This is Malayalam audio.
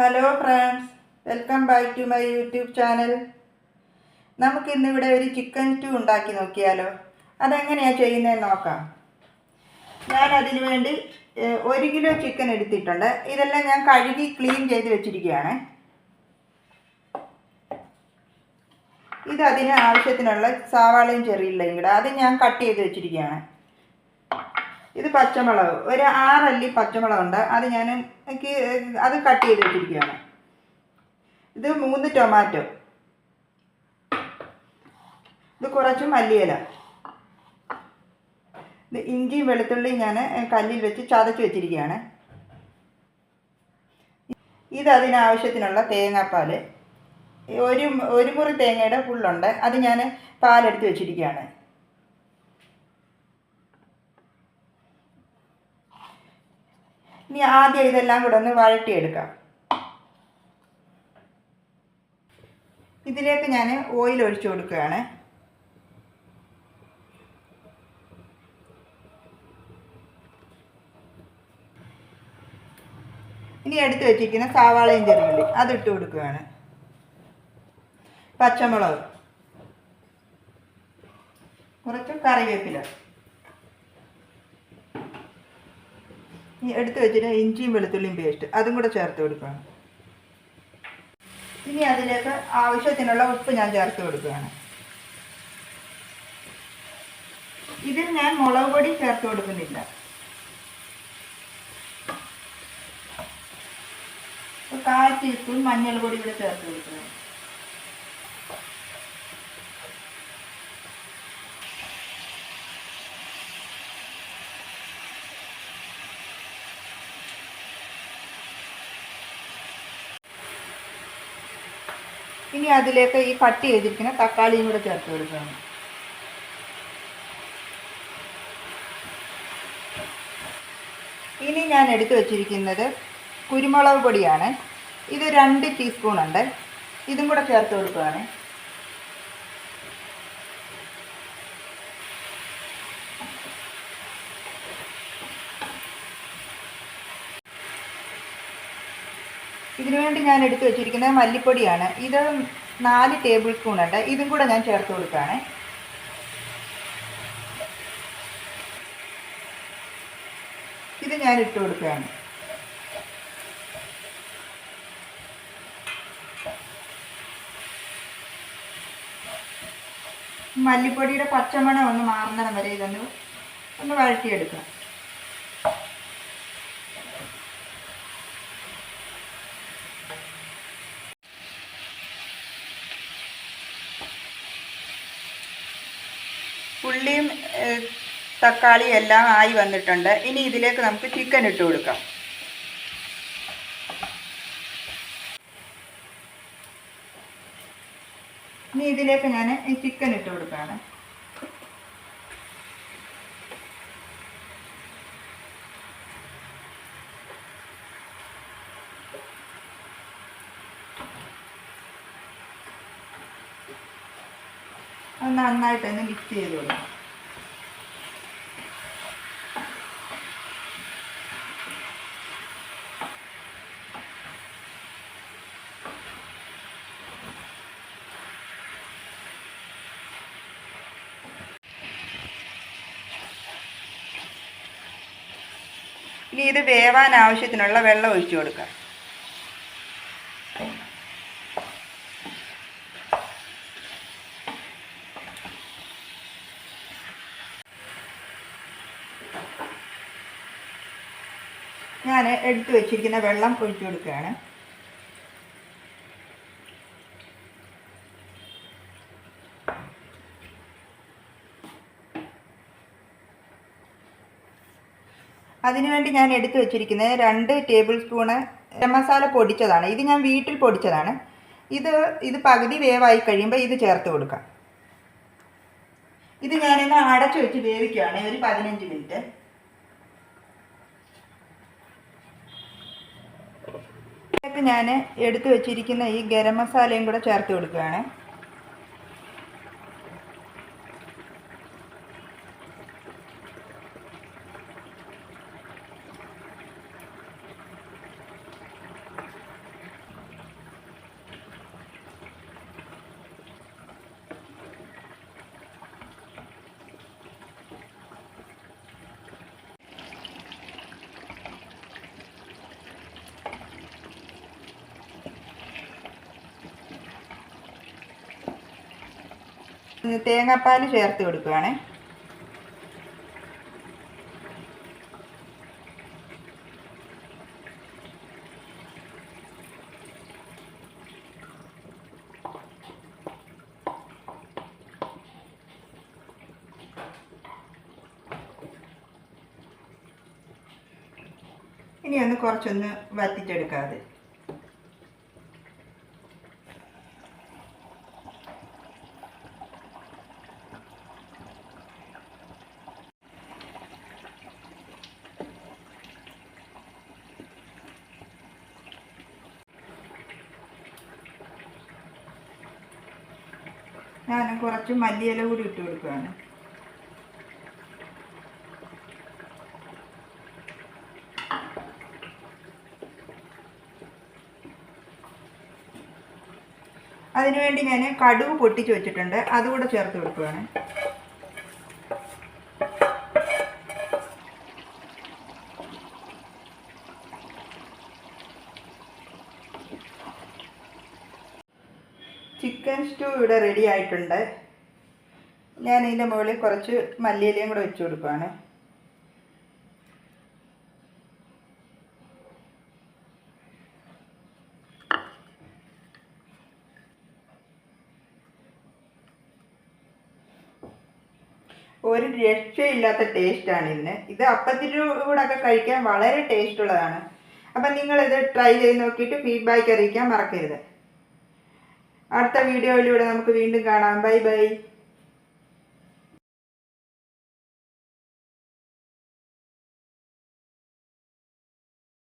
Hello friends welcome back to my YouTube channel നമുക്കിന്നിവിടെ ഒരു ചിക്കൻ സ്റ്റൂ ഉണ്ടാക്കി നോക്കിയാലോ? അതെങ്ങനെയാണ് ചെയ്യുന്നതെന്ന് നോക്കാം. ഞാൻ അതിന് വേണ്ടി ഒരു കിലോ ചിക്കൻ എടുത്തിട്ടുണ്ട്. ഇതെല്ലാം ഞാൻ കഴുകി ക്ലീൻ ചെയ്ത് വെച്ചിരിക്കുകയാണ്. ഇത് അതിന് ആവശ്യത്തിനുള്ള സവാളയും ചെറിയില്ലെങ്കിൽ അത് ഞാൻ കട്ട് ചെയ്ത് വെച്ചിരിക്കുകയാണ്. ഇത് പച്ചമുളക്. ഒരു ആറല്ലി പച്ചമുളകുണ്ട്. അത് ഞാൻ എനിക്ക് അത് കട്ട് ചെയ്ത് വെച്ചിരിക്കുകയാണ്. ഇത് മൂന്ന് ടൊമാറ്റോ. ഇത് കുറച്ച് മല്ലിയില. ഇത് ഇഞ്ചിയും വെളുത്തുള്ളിയും ഞാൻ കല്ലിൽ വെച്ച് ചതച്ച് വെച്ചിരിക്കുകയാണ്. ഇത് അതിനാവശ്യത്തിനുള്ള തേങ്ങാപ്പാൽ ഒരു ഒരു മുറി തേങ്ങയുടെ ഫുള്ളുണ്ട് അത് ഞാൻ പാലെടുത്ത് വെച്ചിരിക്കുകയാണ്. ഇനി ആദ്യം ഇതെല്ലാം കൂടെ ഒന്ന് വഴട്ടിയെടുക്കാം ഇതിലേക്ക് ഞാൻ ഓയിൽ ഒഴിച്ചു കൊടുക്കുകയാണ്. ഇനി എടുത്ത് വെച്ചിരിക്കുന്ന സവാളയും അത് അതിട്ട് കൊടുക്കുകയാണ്. പച്ചമുളക്. കുറച്ച് കറിവേപ്പില. എടുത്ത് വെച്ചിട്ട് ഇഞ്ചിയും വെളുത്തുള്ളിയും പേസ്റ്റ് അതും കൂടെ ചേർത്ത് കൊടുക്കുകയാണ് ഇനി അതിലേക്ക് ആവശ്യത്തിനുള്ള ഉപ്പ് ഞാൻ ചേർത്ത് കൊടുക്കുകയാണ്. ഇതിൽ ഞാൻ മുളക് പൊടി ചേർത്ത് കൊടുക്കുന്നില്ല. കാൽ ടീസ്പൂൺ മഞ്ഞൾ പൊടി കൂടെ ചേർത്ത് കൊടുക്കുകയാണ്. ഇനി അതിലേക്ക് ഈ കട്ട് ചെയ്തിരിക്കുന്ന തക്കാളിയും കൂടെ ചേർത്ത് കൊടുക്കണം. ഇനി ഞാൻ എടുത്തു വച്ചിരിക്കുന്നത് കുരുമുളക് പൊടിയാണ്. ഇത് രണ്ട് ടീസ്പൂൺ ഉണ്ട്. ഇതും കൂടെ ചേർത്ത് കൊടുക്കുകയാണ് ഇതിനു വേണ്ടി ഞാൻ എടുത്തു വെച്ചിരിക്കുന്നത് മല്ലിപ്പൊടിയാണ്. ഇത് നാല് ടേബിൾ സ്പൂൺ ഉണ്ട്. ഇതും കൂടെ ഞാൻ ചേർത്ത് കൊടുക്കുകയാണ്. ഇത് ഞാൻ ഇട്ട് കൊടുക്കുകയാണ്. മല്ലിപ്പൊടിയുടെ പച്ചമണം ഒന്ന് മാറുന്നതിന് വരെ ഇതൊന്ന് ഒന്ന് വഴറ്റിയെടുക്കാം ഉള്ളിയും തക്കാളിയും എല്ലാം ആയി വന്നിട്ടുണ്ട്. ഇനി ഇതിലേക്ക് നമുക്ക് ചിക്കൻ ഇട്ട് കൊടുക്കാം. ഇനി ഇതിലേക്ക് ഞാൻ ഈ ചിക്കൻ ഇട്ട് നന്നായിട്ട് നന്നായിട്ടൊന്ന് മിക്സ് ചെയ്ത് ഇനി ഇത് വേവാൻ ആവശ്യത്തിനുള്ള വെള്ളം ഒഴിച്ചു കൊടുക്കാം. ഞാൻ എടുത്തു വെച്ചിരിക്കുന്ന വെള്ളം ഒഴിച്ചു കൊടുക്കുകയാണ്. അതിനുവേണ്ടി ഞാൻ എടുത്തു വെച്ചിരിക്കുന്നത് രണ്ട് ടേബിൾ സ്പൂണ് മസാല പൊടിച്ചതാണ്. ഇത് ഞാൻ വീട്ടിൽ പൊടിച്ചതാണ്. ഇത് ഇത് പകുതി വേവായി കഴിയുമ്പോൾ ഇത് ചേർത്ത് കൊടുക്കാം. ഇത് ഞാനിന്ന് അടച്ചു വെച്ച് വേവിക്കുകയാണ് ഒരു പതിനഞ്ച് മിനിറ്റ്. ഞാൻ എടുത്തു വെച്ചിരിക്കുന്ന ഈ ഗരം മസാലയും കൂടെ ചേർത്ത് കൊടുക്കുകയാണ് തേങ്ങാപ്പാൽ ചേർത്ത് കൊടുക്കുകയാണേ ഇനി ഒന്ന് കുറച്ചൊന്ന് വറ്റിച്ചെടുക്കാതെ. ഞാൻ കുറച്ച് മല്ലിയില കൂടി ഇട്ട് കൊടുക്കുകയാണ് അതിനുവേണ്ടി ഞാൻ കടുക് പൊട്ടിച്ച് വെച്ചിട്ടുണ്ട്. അതുകൂടെ ചേർത്ത് കൊടുക്കുകയാണ് ചിക്കൻ സ്റ്റൂ ഇവിടെ റെഡി ആയിട്ടുണ്ട്. ഞാൻ ഇതിന്റെ മുകളിൽ കുറച്ച് മല്ലിയിലയും കൂടെ വെച്ച് കൊടുക്കുകയാണ് ഒരു രക്ഷയില്ലാത്ത ടേസ്റ്റാണ് ഇതിന്. ഇത് അപ്പത്തിന്റെ കഴിക്കാൻ വളരെ ടേസ്റ്റ് ഉള്ളതാണ്. അപ്പം നിങ്ങളിത് ട്രൈ ചെയ്ത് നോക്കിയിട്ട് ഫീഡ്ബാക്ക് അറിയിക്കാൻ മറക്കരുത്. അടുത്ത വീഡിയോയിലൂടെ നമുക്ക് വീണ്ടും കാണാം. Bye bye.